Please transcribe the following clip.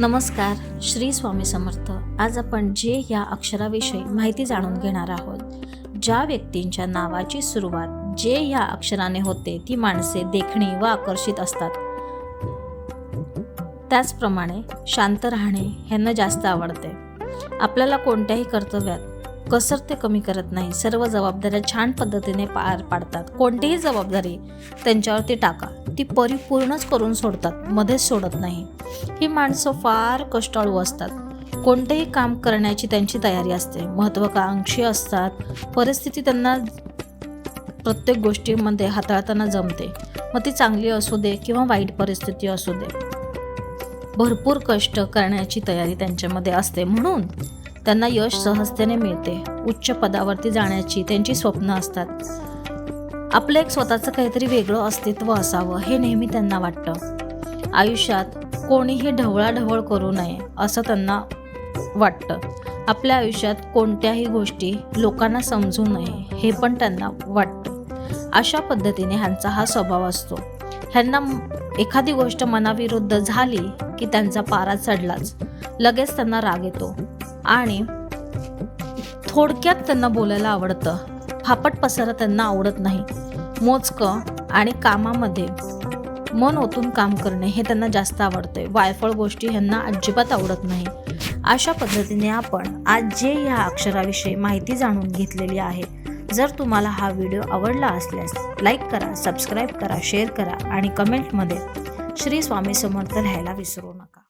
नमस्कार श्री स्वामी समर्थ. आज आपण जे या अक्षराविषयी माहिती जाणून घेणार आहोत ज्या व्यक्तींच्या नावाची सुरुवात जे या अक्षराने होते ती माणसे देखणी व आकर्षित असतात. त्याचप्रमाणे शांत राहणे ह्यांना जास्त आवडते. आपल्याला कोणत्याही कर्तव्यात कसर ते कमी करत नाही सर्व जबाबदाऱ्या छान पद्धतीने पार पाडतात. कोणतीही जबाबदारी त्यांच्यावरती टाका. ती परिपूर्णच करून सोडतात मध्येच सोडत नाही. ही माणसं फार कष्टाळू असतात. कोणतेही काम करण्याची त्यांची तयारी असते. महत्त्वाकांक्षी असतात. परिस्थिती त्यांना प्रत्येक गोष्टीमध्ये हाताळताना जमते. मग ती चांगली असू दे किंवा वाईट परिस्थिती असू दे. भरपूर कष्ट करण्याची तयारी त्यांच्यामध्ये असते. म्हणून त्यांना यश सहजतेने मिळते. उच्च पदावरती जाण्याची त्यांची स्वप्न असतात. आपलं एक स्वतःचं काहीतरी वेगळं अस्तित्व असावं हे नेहमी त्यांना वाटतं. आयुष्यात कोणीही ढवळाढवळ करू नये असं त्यांना वाटतं. आपल्या आयुष्यात कोणत्याही गोष्टी लोकांना समजू नये हे पण त्यांना वाटतं. अशा पद्धतीने ह्यांचा हा स्वभाव असतो. ह्यांना एखादी गोष्ट मनाविरुद्ध झाली की त्यांचा पारा चढलाच. लगेच त्यांना राग येतो. आणि थोडक्यात त्यांना बोलायला आवडतं. फापट पसारा त्यांना आवडत नाही. मोजकं आणि कामामध्ये मन ओतून काम करणे हे त्यांना जास्त आवडते वायफळ गोष्टी ह्यांना अजिबात आवडत नाही. अशा पद्धतीने आपण आज जे ह्या अक्षराविषयी माहिती जाणून घेतलेली आहे जर तुम्हाला हा व्हिडिओ आवडला असल्यास लाईक करा सबस्क्राईब करा शेअर करा आणि कमेंटमध्ये श्री स्वामी समर्थ लिहायला विसरू नका.